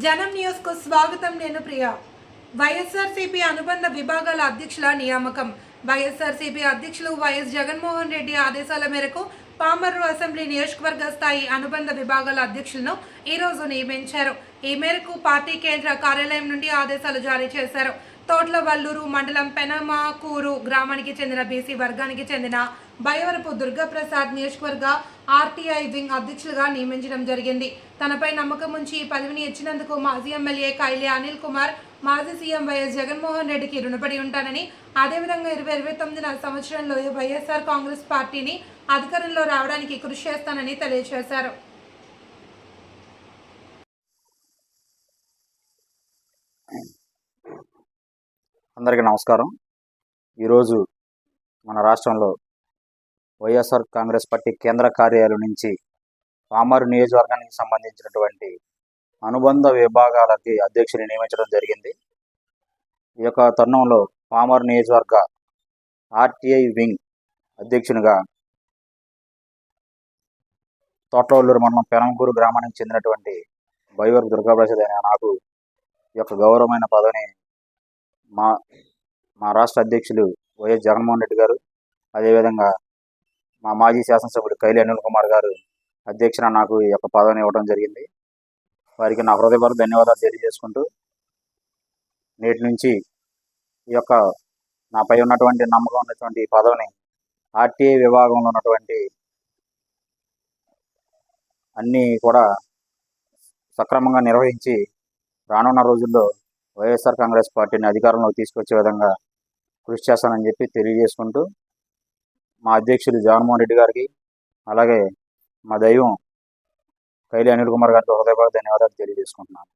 జనం న్యూస్కు స్వాగతం నేను ప్రియ. వైఎస్ఆర్సీపీ అనుబంధ విభాగాల అధ్యక్షుల నియామకం. వైఎస్ఆర్సీపీ అధ్యక్షులు వైఎస్ జగన్మోహన్ రెడ్డి ఆదేశాల మేరకు పామర్రు అసెంబ్లీ నియోజకవర్గ స్థాయి అనుబంధ విభాగాల అధ్యక్షులను ఈ రోజు నియమించారు. ఈ మేరకు పార్టీ కేంద్ర కార్యాలయం నుండి ఆదేశాలు జారీ చేశారు. తోట్ల వల్లూరు మండలం పెనమాకూరు గ్రామానికి చెందిన బీసీ వర్గానికి చెందిన బయవరపు దుర్గాప్రసాద్ నియోజకవర్గ ఆర్టీఐ వింగ్ అధ్యక్షులుగా నియమించడం జరిగింది. తనపై నమ్మకం ఉంచి ఈ పదవిని ఇచ్చినందుకు మాజీ ఎమ్మెల్యే కైలే అనిల్ కుమార్ మాజీ సీఎం వైఎస్ జగన్మోహన్ రెడ్డికి రుణపడి ఉంటానని అదేవిధంగా ఇరవై ఇరవై తొమ్మిదిన సంవత్సరంలో వైఎస్ఆర్ కాంగ్రెస్ పార్టీని అధికారంలో రావడానికి కృషి చేస్తానని తెలియజేశారు. అందరికీ నమస్కారం. ఈరోజు మన రాష్ట్రంలో వైఎస్ఆర్ కాంగ్రెస్ పార్టీ కేంద్ర కార్యాలయం నుంచి పామరు నియోజకవర్గానికి సంబంధించినటువంటి అనుబంధ విభాగాలకి అధ్యక్షుని నియమించడం జరిగింది. ఈ యొక్క తరుణంలో పామరు నియోజకవర్గ ఆర్టీఐ వింగ్ అధ్యక్షునిగా తోటవల్లూరు మండలం పెనంకూరు గ్రామానికి చెందినటువంటి బైవర్ దుర్గాప్రసాద్ అనే నాకు ఈ యొక్క గౌరవమైన పదవిని మా మా రాష్ట్ర అధ్యక్షులు వైఎస్ జగన్మోహన్ రెడ్డి గారు అదేవిధంగా మా మాజీ శాసనసభ్యుడు కైలి అనిల్ కుమార్ గారు అధ్యక్షున నాకు ఈ యొక్క పదవిని ఇవ్వడం జరిగింది. వారికి నా హృదయపూర్వక ధన్యవాదాలు తెలియజేసుకుంటూ నేటి నుంచి ఈ యొక్క నాపై ఉన్నటువంటి నమ్మకం ఉన్నటువంటి ఈ పదవిని ఆర్టీఐ విభాగంలో ఉన్నటువంటి అన్నీ కూడా సక్రమంగా నిర్వహించి రానున్న రోజుల్లో వైఎస్ఆర్ కాంగ్రెస్ పార్టీని అధికారంలోకి తీసుకొచ్చే విధంగా కృషి చేస్తానని చెప్పి తెలియజేసుకుంటూ మా అధ్యక్షులు జగన్మోహన్ రెడ్డి గారికి అలాగే మా దైవం కైలి అనిల్ కుమార్ గారికి హృదయపూర్వక ధన్యవాదాలు తెలియజేసుకుంటున్నాను.